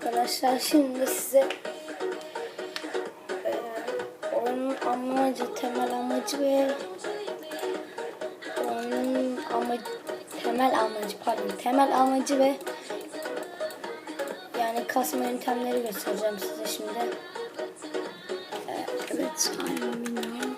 arkadaşlar. Şimdi size e, oyunun amacı, temel amacı ve oyunun amacı, temel amacı pardon, temel amacı ve yani kasma yöntemleri göstereceğim size şimdi. E, evet, aynen.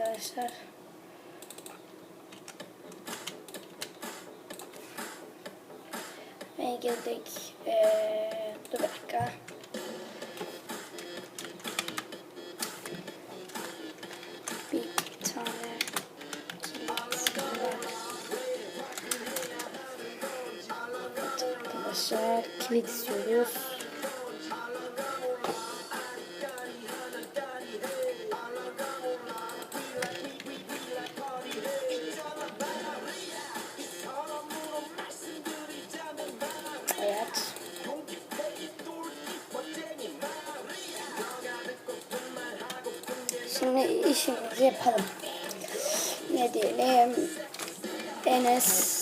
Arkadaşlar. Ve girdik. Ee, dur bir dakika. Kilit. Arkadaşlar kilit istiyoruz. Şimdi işimizi yapalım. Ne diyelim? Enes.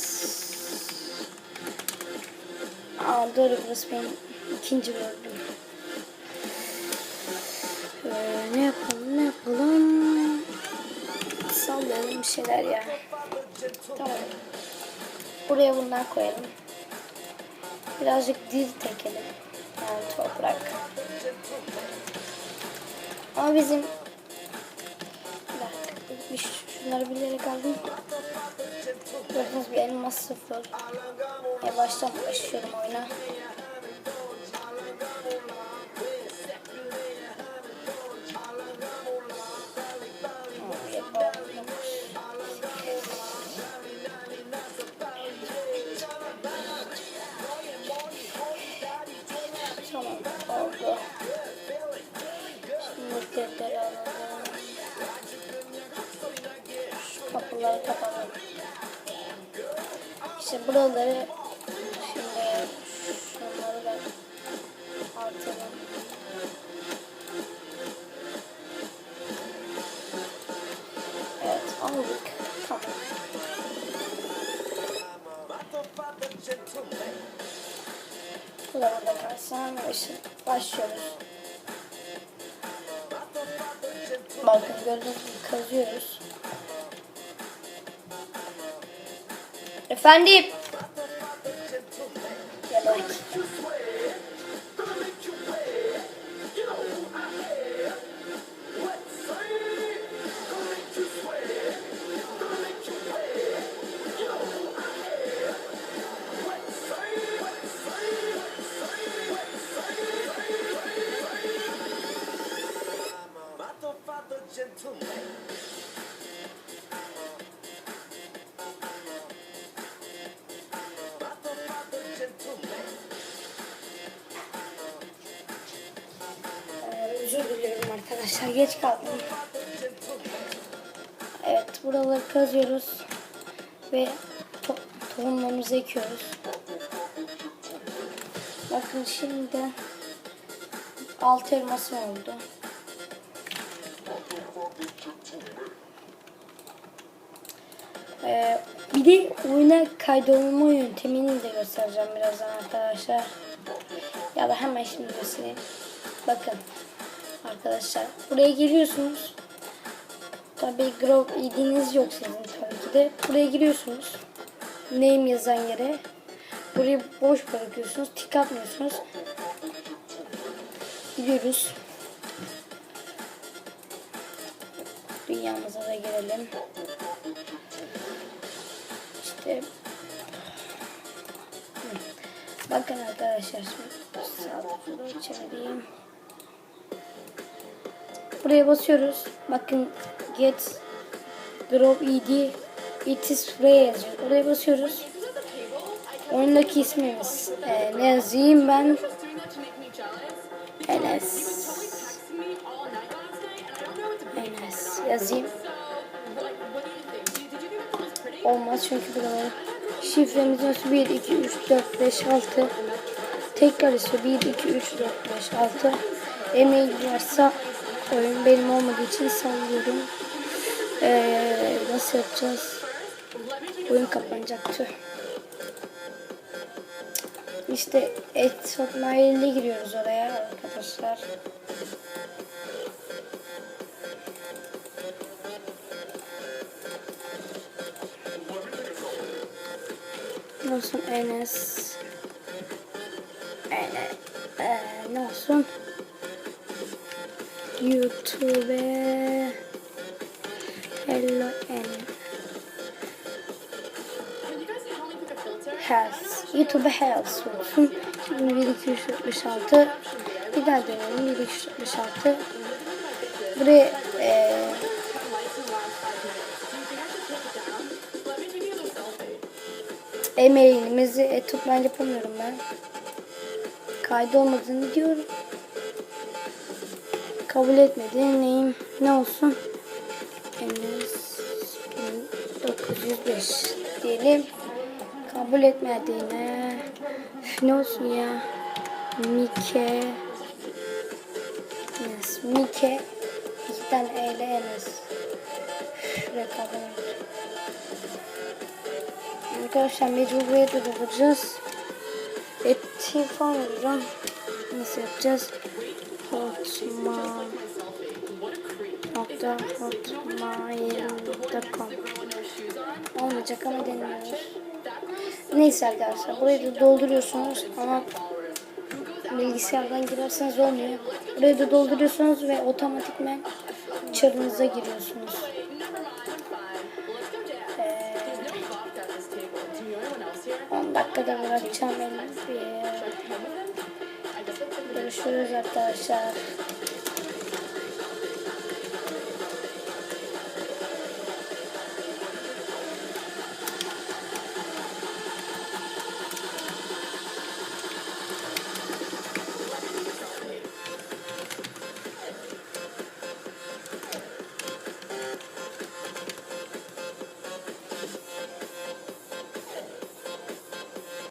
Aa doğru burası benim ikinci bölüm. Ee, ne yapalım ne yapalım? Sallayalım bir şeyler ya. Tamam. Buraya bunlar koyalım. Birazcık dil tekelim. Yani toprak. Ama bizim bir şunları bilerek aldım. Gördüğünüz bir elmas sıfır. Yavaştan başlıyorum oyuna. Tamam oldu. Şimdi tekrar alalım. İşte buraları şimdi şunları da artıralım. Evet aldık. Tamam. Bu da burada kalsın. başlıyoruz. Bakın gördüğünüz gibi kazıyoruz. Efendim. Arkadaşlar. Geç kaldım. Evet buraları kazıyoruz. Ve to tohumlarımızı ekiyoruz. Bakın şimdi altı elması oldu. Ee, bir de oyuna kaydolma yöntemini de göstereceğim birazdan arkadaşlar. Ya da hemen şimdi göstereyim. Bakın arkadaşlar buraya geliyorsunuz. Tabi Grove ID'niz yok sizin tabii ki de. Buraya giriyorsunuz. Name yazan yere. Burayı boş bırakıyorsunuz. Tik atmıyorsunuz. Gidiyoruz. Dünyamıza da girelim. İşte. Bakın arkadaşlar şimdi sağ tarafı çevireyim. Buraya basıyoruz. Bakın get drop id it is free yazıyor. Oraya basıyoruz. Oyundaki ismimiz. Ee, ne yazayım ben? Enes. Enes yazayım. olmaz çünkü buraları şifremiz nasıl 1 2 3 4 5 6 tekrar ise 1 2 3 4 5 6 e-mail varsa oyun benim olmadığı için sallıyorum. Ee, nasıl yapacağız? Oyun kapanacaktı. İşte et hotmail'e giriyoruz oraya arkadaşlar. Olsun Enes? Enes. Ee, ne? YouTube Hello Enes. Health. YouTube Health olsun. Şimdi 1, 2, 3, 4, 5, 6. Bir daha deneyelim. 1, 2, 3, 4, 5, 6. Buraya e, e-mailimizi e, tutman yapamıyorum ben. Kaydı olmadığını diyorum. Kabul etmedi. Neyim? Ne olsun? Enes 1905 diyelim. Kabul etmediğine. Üf, Ne olsun ya? Mike. Enes. Mike. İki tane E ile Enes. Şuraya kabul et. Arkadaşlar mecbur buraya da dolduracağız. Eti falan. Nasıl yapacağız? Hotma nokta hotmail.com Olmayacak ama deniyoruz. Neyse arkadaşlar burayı da dolduruyorsunuz ama bilgisayardan girerseniz olmuyor. Burayı da dolduruyorsunuz ve otomatikmen çarınıza giriyorsunuz. Ee, 10 dakikada bırakacağım elinizi. Görüşürüz arkadaşlar.